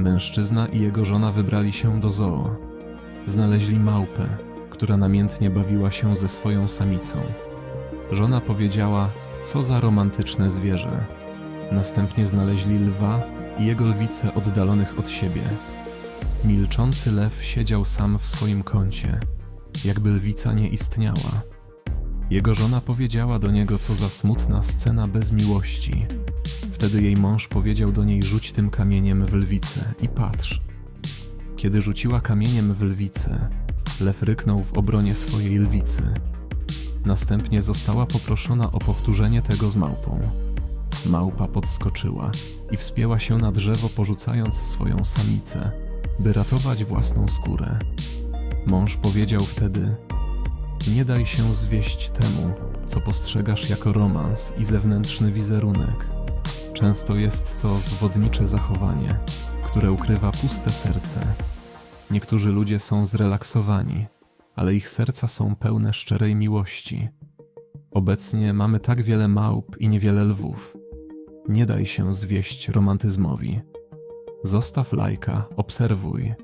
Mężczyzna i jego żona wybrali się do zoo. Znaleźli małpę, która namiętnie bawiła się ze swoją samicą. Żona powiedziała, co za romantyczne zwierzę. Następnie znaleźli lwa i jego lwice oddalonych od siebie. Milczący lew siedział sam w swoim kącie, jakby lwica nie istniała. Jego żona powiedziała do niego, co za smutna scena bez miłości. Wtedy jej mąż powiedział do niej: Rzuć tym kamieniem w lwicę i patrz. Kiedy rzuciła kamieniem w lwicę, lew ryknął w obronie swojej lwicy. Następnie została poproszona o powtórzenie tego z małpą. Małpa podskoczyła i wspięła się na drzewo, porzucając swoją samicę, by ratować własną skórę. Mąż powiedział wtedy: Nie daj się zwieść temu, co postrzegasz jako romans i zewnętrzny wizerunek. Często jest to zwodnicze zachowanie, które ukrywa puste serce. Niektórzy ludzie są zrelaksowani, ale ich serca są pełne szczerej miłości. Obecnie mamy tak wiele małp i niewiele lwów. Nie daj się zwieść romantyzmowi. Zostaw lajka, obserwuj